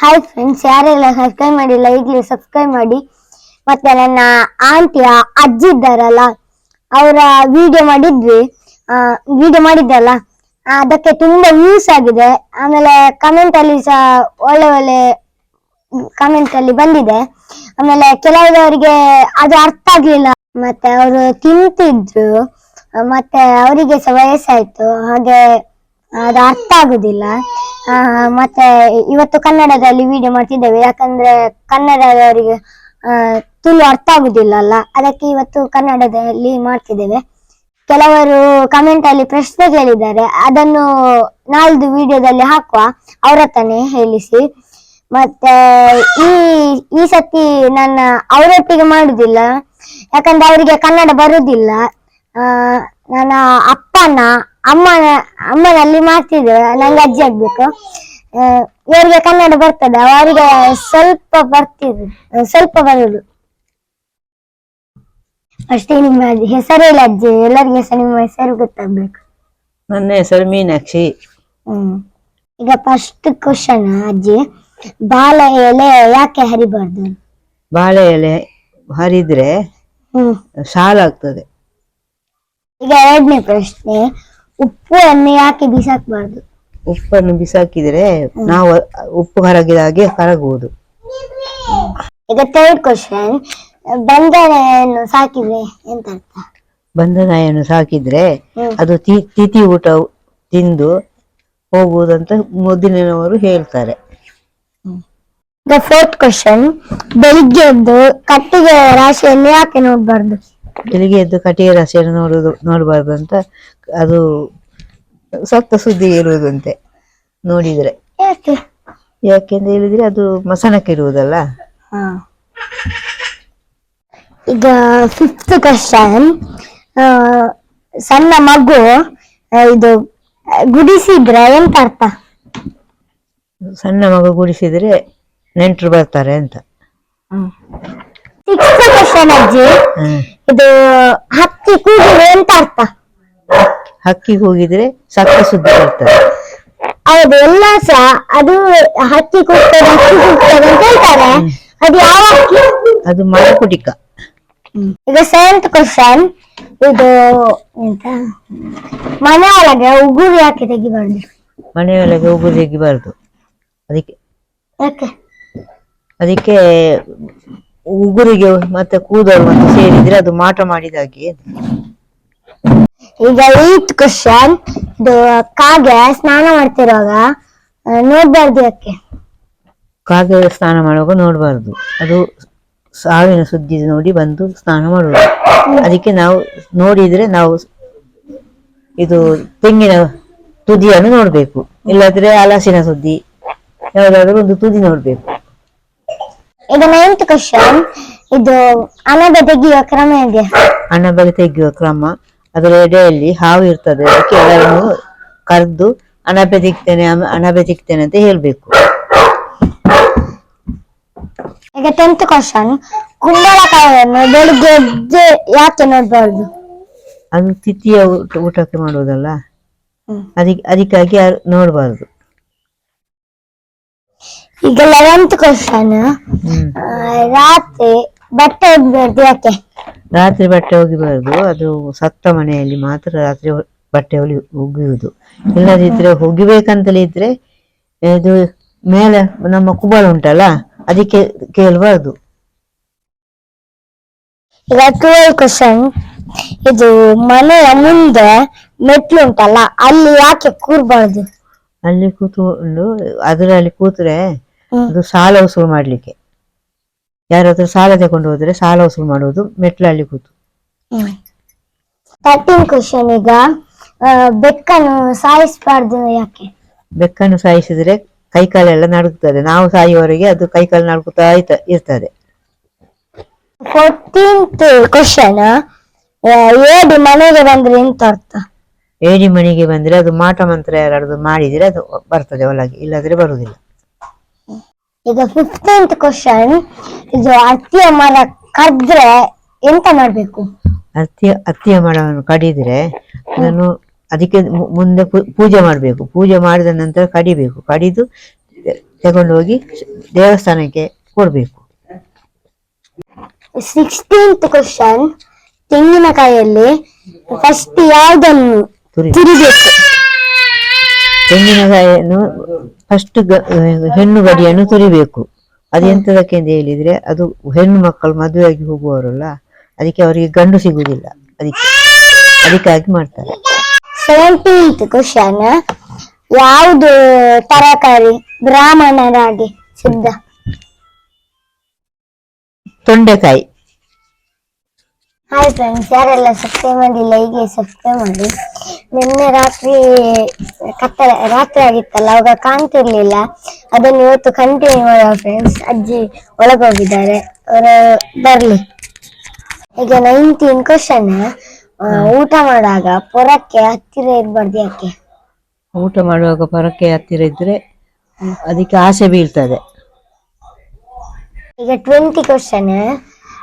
Hi friends ಯಾರೆಲ್ಲ subscribe ಮಾಡಿಲ್ಲ, ಈಗಲೇ ಸಬ್ಸ್ಕ್ರೈಬ್ ಮಾಡಿ. ಮತ್ತೆ ನನ್ನ ಆಂಟಿಯ ಅಜ್ಜಿ ಇದ್ದಾರಲ್ಲ, ಅವರ ವಿಡಿಯೋ ಮಾಡಿದ್ವಿ. ವಿಡಿಯೋ ಮಾಡಿದ್ದಲ್ಲ ಅದಕ್ಕೆ ತುಂಬಾ ವ್ಯೂಸ್ ಆಗಿದೆ. ಆಮೇಲೆ ಕಮೆಂಟ್ ಅಲ್ಲಿ ಸಹ ಒಳ್ಳೆ ಒಳ್ಳೆ ಕಮೆಂಟ್ ಅಲ್ಲಿ ಬಂದಿದೆ. ಆಮೇಲೆ ಕೆಲವರಿಗೆ ಅದು ಅರ್ಥ ಆಗ್ಲಿಲ್ಲ. ಮತ್ತೆ ಅವರು ತಿಂತಿದ್ರು. ಮತ್ತೆ ಅವರಿಗೆ ಸಹ ವಯಸ್ಸಾಯ್ತು. ಹಾಗೆ ಅದು ಅರ್ಥ ಆಗುದಿಲ್ಲ. ಮತ್ತೆ ಇವತ್ತು ಕನ್ನಡದಲ್ಲಿ ವಿಡಿಯೋ ಮಾಡ್ತಿದ್ದೇವೆ. ಯಾಕಂದ್ರೆ ಕನ್ನಡದವರಿಗೆ ತುಳು ಅರ್ಥ ಆಗುದಿಲ್ಲ ಅಲ್ಲ. ಅದಕ್ಕೆ ಇವತ್ತು ಕನ್ನಡದಲ್ಲಿ ಮಾಡ್ತಿದ್ದೇವೆ. ಕೆಲವರು ಕಮೆಂಟ್ ಅಲ್ಲಿ ಪ್ರಶ್ನೆ ಕೇಳಿದ್ದಾರೆ. ಅದನ್ನು ನಾಲ್ದು ವಿಡಿಯೋದಲ್ಲಿ ಹಾಕುವ. ಅವರ ಹತ್ರನೇ ಹೇಳಿಸಿ. ಮತ್ತೆ ಈ ಈ ಸತಿ ನನ್ನ ಅವರೊಟ್ಟಿಗೆ ಮಾಡುದಿಲ್ಲ. ಯಾಕಂದ್ರೆ ಅವರಿಗೆ ಕನ್ನಡ ಬರುದಿಲ್ಲ. ಆ, ನನ್ನ ಅಪ್ಪನ ಅಮ್ಮನ ಅಮ್ಮನಲ್ಲಿ ಮಾಡ್ತಿದ್ರು ನಂಗೆ ಅಜ್ಜಿ ಆಗ್ಬೇಕು. ಇವರಿಗೆ ಕನ್ನಡ ಬರ್ತದೆ ಅವರಿಗೆ ಸ್ವಲ್ಪ ಬರ್ತಿದ್ರು ಸ್ವಲ್ಪ ಬರುದು. ಅಷ್ಟೇ ನಿಮ್ಮ ಹೆಸರು ಇಲ್ಲ ಅಜ್ಜಿ ಎಲ್ಲರಿಗೆ ಸಹ ನಿಮ್ಮ ಹೆಸರು ಗೊತ್ತಾಗ್ಬೇಕು. ನನ್ನ ಹೆಸರು ಮೀನಾಕ್ಷಿ. ಹ್ಮ್. ಈಗ ಫಸ್ಟ್ ಕ್ವಶನ್ ಅಜ್ಜಿ ಬಾಳೆ ಎಲೆ ಯಾಕೆ ಹರಿಬಾರ್ದು? ಬಾಳೆ ಎಲೆ ಹರಿದ್ರೆ ಹ್ಮ್. ಸಾಲಾಗ್ತದೆ. ಈಗ ಎರಡನೇ ಪ್ರಶ್ನೆ ಉಪ್ಪು ಎಣ್ಣೆ ಯಾಕೆ ಬಿಸಾಕಬಾರ್ದು. ಉಪ್ಪನ್ನು ಬಿಸಾಕಿದ್ರೆ ನಾವು ಉಪ್ಪು ಕರಗಿದ ಹಾಗೆ ಕರಗುವುದು. ಈಗ ಥರ್ಡ್ ಕ್ವಶನ್ ಬಂದನೆಯನ್ನು ಸಾಕಿದ್ರೆ ಎಂತ ಅರ್ಥ? ಸಾಕಿದ್ರೆ ಅದು ತಿ- ತಿಥಿ ಊಟ ತಿಂದು ಹೋಗುವುದಂತ ಮೊದಲಿನವರು ಹೇಳ್ತಾರೆ. ಈಗ ಫೋರ್ತ್ ಕ್ವಶನ್ ಬೆಳಿಗ್ಗೆ ಎದ್ದು ಕಟ್ಟಿಗೆ ರಾಶಿಯನ್ನು ಯಾಕೆ ನೋಡ್ಬಾರ್ದು? ಬೆಳಿಗ್ಗೆ ಎದ್ದು ಕಟಿಗೆ ರಾಶಿಯನ್ನು ನೋಡುದು ನೋಡಬಾರ್ದು ಅಂತ ಅದು ಸತ್ತ ಸುದ್ದಿ ಇರುವುದಂತೆ ನೋಡಿದ್ರೆ. ಯಾಕೆ? ಯಾಕೆಂತ ಹೇಳಿದ್ರೆ ಅದು ಮಸಣಕ್ಕೆ ಇರುವುದಲ್ಲ. ಈಗ ಫಿಫ್ತ್ ಕ್ವಶನ್ ಸಣ್ಣ ಮಗು ಇದು ಗುಡಿಸಿದ್ರೆ ಎಂತ ಅರ್ಥ? ಸಣ್ಣ ಮಗು ಗುಡಿಸಿದ್ರೆ ನೆಂಟರು ಬರ್ತಾರೆ ಅಂತ. ಸಿಕ್ಸ್ತ್ ಕ್ವಶನ್ ಅಜ್ಜಿ ಇದು ಹಕ್ಕಿ ಕೂಗಿದ್ರೆ ಎಂತ ಅರ್ಥ? ಹಕ್ಕಿ ಹೋಗಿದ್ರೆ ಸತ್ತ ಸುದ್ದಿ ಬರ್ತದೆ ಹೌದು ಎಲ್ಲ ಸಹ ಅದು ಹಕ್ಕಿ ಕೂಗ್ತದೆ ಹಕ್ಕಿ ಕೂಗ್ತದೆ ಅಂತ ಹೇಳ್ತಾರೆ. ಅದು ಯಾವ ಹಕ್ಕಿ? ಅದು ಮರಕುಟಿಕ. ಈಗ ಸೆವೆಂತ್ ಕ್ವಶನ್ ಇದು ಎಂತ? ಮನೆ ಒಳಗೆ ಉಗುರು ಯಾಕೆ ತೆಗಿಬಾರ್ದು. ಮನೆಯೊಳಗೆ ಉಗುರು ತೆಗಿಬಾರ್ದು. ಅದಕ್ಕೆ ಯಾಕೆ? ಅದಕ್ಕೆ ಉಗುರಿಗೆ ಮತ್ತೆ ಕೂದಲು ಮತ್ತೆ ಸೇರಿದ್ರೆ ಅದು ಮಾಟ ಮಾಡಿದಾಗೆ ಈಗ ಏತ್ ಕ್ವಶನ್ ಕಾಗೆ ಸ್ನಾನ ಮಾಡ್ತಿರುವಾಗ ನೋಡ್ಬಾರ್ದು ಯಾಕೆ? ಕಾಗೆ ಸ್ನಾನ ಮಾಡುವಾಗ ನೋಡಬಾರ್ದು. ಅದು ಸಾವಿನ ಸುದ್ದಿ ನೋಡಿ ಬಂದು ಸ್ನಾನ ಮಾಡುವುದು. ಅದಕ್ಕೆ ನಾವು ನೋಡಿದ್ರೆ ನಾವು ಇದು ತೆಂಗಿನ ತುದಿಯನ್ನು ನೋಡ್ಬೇಕು. ಇಲ್ಲದ್ರೆ ಹಲಸಿನ ಸುದ್ದಿ ಯಾವುದಾದ್ರೂ ಒಂದು ತುದಿ ನೋಡ್ಬೇಕು. ಈಗ ನೈನ್ತ್ ಕ್ವಶನ್ ಇದು ಅಣಬ ತೆಗೆಯುವ ಕ್ರಮ ಹೇಗೆ? ಹಣ ಬಗೆ ತೆಗೆಯುವ ಕ್ರಮ ಅದರ ಎಡೆಯಲ್ಲಿ ಹಾವು ಇರ್ತದೆ. ಅದಕ್ಕೆ ಎಲ್ಲರನ್ನು ಕರೆದು ಅಣಬೆ ತೆಗಿತೇನೆ ಅಣಬೆ ತೆಗಿತೇನೆ ಅಂತ ಹೇಳ್ಬೇಕು. ಈಗ ಟೆಂತ್ ಕ್ವಶನ್ ಕುಂಬಳಕಾಯನ್ನು ಬೆಳಿಗ್ಗೆ ಎದ್ದು ಯಾಕೆ ನೋಡ್ಬಾರ್ದು? ಅದು ತಿಥಿಯ ಊಟ ಊಟಕ್ಕೆ ಮಾಡುವುದಲ್ಲ. ಅದಕ್ಕೆ ಅದಕ್ಕಾಗಿ ಯಾರು ನೋಡಬಾರ್ದು. ಈಗ ಲೆವೆಂತ್ ಕ್ವಶನ್ ರಾತ್ರಿ ಬಟ್ಟೆ ಹೋಗಿಬಾರ್ದು ಯಾಕೆ? ರಾತ್ರಿ ಬಟ್ಟೆ ಒಗಿಬಾರ್ದು. ಅದು ಸತ್ತ ಮನೆಯಲ್ಲಿ ಮಾತ್ರ ರಾತ್ರಿ ಬಟ್ಟೆ ಒಲಿ ಒಗೆಯುವುದು. ಇಲ್ಲದಿದ್ರೆ ಒಗಿಬೇಕಂತಲೇ ಇದ್ರೆ ಇದು ಮೇಲೆ ನಮ್ಮ ಕುಬಳ ಉಂಟಲ್ಲ ಅದಕ್ಕೆ ಕೇಳಬಾರ್ದು. ಈಗ ಟ್ವೆಲ್ ಕ್ವಶನ್ ಇದು ಮನೆಯ ಮುಂದೆ ಮೆಟ್ಲು ಉಂಟಲ್ಲ ಅಲ್ಲಿ ಯಾಕೆ ಕೂರ್ಬಾರ್ದು? ಅಲ್ಲಿ ಕೂತ್ಕೊಂಡು ಅದರಲ್ಲಿ ಕೂತ್ರೆ. ಅದು ಸಾಲ ವಸೂಲು ಮಾಡ್ಲಿಕ್ಕೆ. ಯಾರಾದರೂ ಸಾಲ ತಗೊಂಡು ಹೋದ್ರೆ ಸಾಲ ವಸೂಲು ಮಾಡುವುದು ಮೆಟ್ಲಲ್ಲಿ ಕೂತು. ತರ್ಟೀನ್ ಕ್ವಶನ್ ಈಗ. ಆ, ಬೆಕ್ಕನ್ನು ಸಾಯಿಸಬಾರ್ದು ಯಾಕೆ? ಬೆಕ್ಕನ್ನು ಸಾಯಿಸಿದ್ರೆ ಕೈಕಾಲೆಲ್ಲ ನಡುಗ್ತದೆ. ನಾವು ಸಾಯುವವರೆಗೆ ಅದು ಕೈಕಾಲು ನಡುಗುತ್ತಾ ಇತ- ಇರ್ತದೆ. ಫೋರ್ಟೀನ್ತ್ ಕ್ವಶನ್ ಏಡಿ ಮನೆಗೆ ಬಂದ್ರೆ ಎಂತ ಅರ್ಥ? ಏಡಿ ಮನೆಗೆ ಬಂದ್ರೆ ಅದು ಮಾಟ ಮಂತ್ರ ಯಾರಾದ್ರು ಮಾಡಿದ್ರೆ ಅದು ಬರ್ತದೆ ಒಳಗೆ ಇಲ್ಲದ್ರೆ ಬರುವುದಿಲ್ಲ ಈಗ ಫಿಫ್ಟೀನ್ತ್ ಕ್ವಶನ್ ಇದು ಅತ್ತಿಯ ಮರ ಕದ್ರೆ ಎಂತ ಮಾಡ್ಬೇಕು? ಅತ್ತಿಯ ಅತ್ತಿಯ ಮರವನ್ನು ಕಡಿದ್ರೆ ಅದನ್ನು ಅದಕ್ಕೆ ಮು- ಮುಂದೆ ಪೂ- ಪೂಜೆ ಮಾಡಬೇಕು. ಪೂಜೆ ಮಾಡಿದ ನಂತರ ಕಡಿಬೇಕು. ಕಡಿದು ತಗೊಂಡು ಹೋಗಿ ದೇವಸ್ಥಾನಕ್ಕೆ ಕೊಡಬೇಕು. ಸಿಕ್ಸ್ಟೀನ್ತ್ ಕ್ವಶನ್ ತೆಂಗಿನಕಾಯಲ್ಲಿ ಫಸ್ಟ್ ಯಾವುದನ್ನು ತುರಿ. ತುರಿಬೇಕು? ತೆಂಗಿನಕಾಯಿಯನ್ನು ಫಸ್ಟ್ ಹೆಣ್ಣು ಗಡಿಯನ್ನು ತುರಿಬೇಕು. ಅದೆಂತದಕ್ಕೆ ಅಂತ ಹೇಳಿದ್ರೆ ಅದು ಹೆಣ್ಣು ಮಕ್ಕಳು ಮದುವೆಯಾಗಿ ಹೋಗುವವರಲ್ಲ ಅದಕ್ಕೆ ಅವರಿಗೆ ಗಂಡು ಸಿಗುವುದಿಲ್ಲ. ಅದಕ್ಕೆ ಅದಕ್ಕಾಗಿ ಮಾಡ್ತಾರೆ. ಸೆವೆಂಟೀನ್ತ್ ಕ್ವಶನ್ ಯಾವುದು ತರಕಾರಿ ಬ್ರಾಹ್ಮಣರಾಗಿ ಸಿದ್ಧ? ತೊಂಡೆಕಾಯಿ. ಹಾಯ್ ಫ್ರೆಂಡ್ಸ್ ಯಾರೆಲ್ಲ ಸಬ್ಸ್ಕ್ರೈಬ್ ಮಾಡಿಲ್ಲ ಹೀಗೆ ಸಬ್ಸ್ಕ್ರೈಬ್ ಮಾಡಿ. ನಿನ್ನೆ ರಾತ್ರಿ ಕತ್ತಲೆ ರಾತ್ರಿ ಆಗಿತ್ತಲ್ಲ ಅವಾಗ ಕಾಣ್ತಿರ್ಲಿಲ್ಲ. ಅದನ್ನು ಇವತ್ತು ಕಂಟಿನ್ಯೂ ಮಾಡುವ ಫ್ರೆಂಡ್ಸ್ ಅಜ್ಜಿ ಒಳಗೋಗಿದ್ದಾರೆ. ಅವರು ಬರಲಿ. ಈಗ ನೈನ್ಟೀನ್ ಕ್ವಶನ್ ಊಟ ಮಾಡುವಾಗ ಪೊರಕ್ಕೆ ಹತ್ತಿರ ಇರಬಾರ್ದು ಯಾಕೆ? ಊಟ ಮಾಡುವಾಗ ಪೊರಕ್ಕೆ ಹತ್ತಿರ ಇದ್ರೆ ಅದಕ್ಕೆ ಆಸೆ ಬೀಳ್ತದೆ. ಈಗ ಟ್ವೆಂಟಿ ಕ್ವಶನ್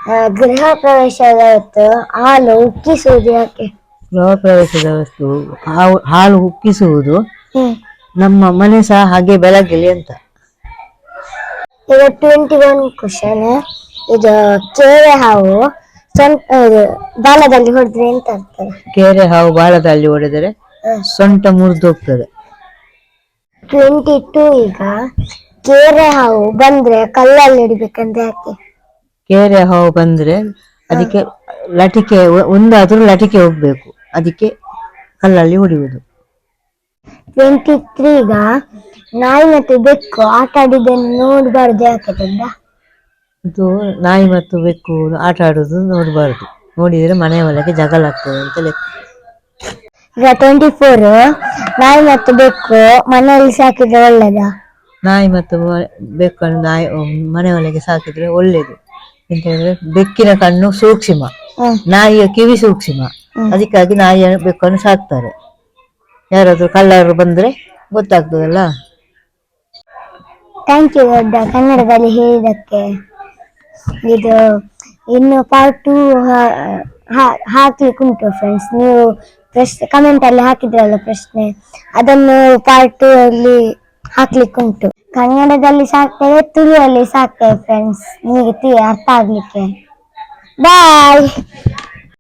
ಗೃಹ ಪ್ರವೇಶದ ಹೊತ್ತು ಹಾಲು ಉಕ್ಕಿಸುವುದು ಯಾಕೆ? ಗೃಹ ಪ್ರವೇಶದ ವಸ್ತು ಹಾವು- ಹಾಲು ಉಕ್ಕಿಸುವುದು ಹ್ಮ್. ನಮ್ಮ ಮನೆ ಸಹ ಹಾಗೆ ಬೆಳಗಲಿ ಅಂತ. ಈಗ ಟ್ವೆಂಟಿ ಒನ್ ಕ್ವಶನ್ ಇದು ಕೇರೆ ಹಾವು ಸ್ವಂತ ಇದು ಬಾಲದಲ್ಲಿ ಹೊಡೆದ್ರೆ ಎಂತ ಆಗ್ತದೆ? ಕೆರೆ ಹಾವು ಬಾಲದಲ್ಲಿ ಹೊಡೆದರೆ ಸೊಂಟ ಮುರಿದೋಗ್ತದೆ. ಟ್ವೆಂಟಿ ಟೂ ಈಗ ಕೇರೆ ಹಾವು ಬಂದ್ರೆ ಕಲ್ಲಲ್ಲಿ ಹಿಡಿಬೇಕಂತ ಯಾಕೆ? ಕೆರೆ ಹಾವು ಬಂದ್ರೆ ಅದಕ್ಕೆ ಲಟಿಕೆ ಒಂದಾದ್ರೂ ಲಟಿಕೆ ಹೋಗ್ಬೇಕು. ಅದಕ್ಕೆ ಕಲ್ಲಲ್ಲಿ ಹೊಡೆಯುವುದು. ಟ್ವೆಂಟಿ ತ್ರೀಗ ನಾಯಿ ಮತ್ತು ಬೆಕ್ಕು ಆಟ ಆಡಿದ್ದನ್ನು ನೋಡಬಾರ್ದು ಯಾಕೆ ತಂದ? ಇದು ನಾಯಿ ಮತ್ತು ಬೆಕ್ಕು ಆಟ ಆಡುದು ನೋಡಬಾರ್ದು. ನೋಡಿದ್ರೆ ಮನೆ ಒಳಗೆ ಜಗಳ ಆಗ್ತದೆ ಅಂತ ಲೆಕ್ಕ. ಈಗ ಟ್ವೆಂಟಿ ಫೋರ್ ನಾಯಿ ಮತ್ತು ಬೆಕ್ಕು ಮನೆಯಲ್ಲಿ ಸಾಕಿದ್ರೆ ಒಳ್ಳೇದಾ? ನಾಯಿ ಮತ್ತು ಬೆಕ್ಕನ್ನು ನಾಯಿ ಮನೆ ಒಳಗೆ ಸಾಕಿದ್ರೆ ಒಳ್ಳೇದು. ಎಂತ ಹೇಳಿದ್ರೆ ಬೆಕ್ಕಿನ ಕಣ್ಣು ಸೂಕ್ಷ್ಮ ನಾಯಿಯ ಕಿವಿ ಸೂಕ್ಷ್ಮ. ಅದಕ್ಕಾಗಿ ನಾಯಿಯ ಬೆಕ್ಕನ್ನು ಸಾಕ್ತಾರೆ. ಯಾರಾದ್ರೂ ಕಳ್ಳರು ಬಂದ್ರೆ ಗೊತ್ತಾಗ್ತದಲ್ಲ? ಥ್ಯಾಂಕ್ ಯು ದೊಡ್ಡ ಕನ್ನಡದಲ್ಲಿ ಹೇಳಿದಕ್ಕೆ ಇದು ಇನ್ನು ಪಾರ್ಟ್ ಟೂ ಹಾಕ್ಲಿಕ್ಕೆ ಉಂಟು ಫ್ರೆಂಡ್ಸ್ ನೀವು ಪ್ರಶ್ನೆ ಕಮೆಂಟ್ ಅಲ್ಲಿ ಹಾಕಿದ್ರಲ್ಲ ಪ್ರಶ್ನೆ. ಅದನ್ನು ಪಾರ್ಟ್ ಟೂ ಅಲ್ಲಿ ಹಾಕ್ಲಿಕ್ಕೆ ಉಂಟು. ಕನ್ನಡದಲ್ಲಿ ಸಾಕ್ತೇವೆ ತುಳುವಲ್ಲಿ ಸಾಕ್ತೇವೆ ಫ್ರೆಂಡ್ಸ್ ನಿಮಗೆ ಅರ್ಥ ಆಗ್ಲಿಕ್ಕೆ. ಬಾಯ್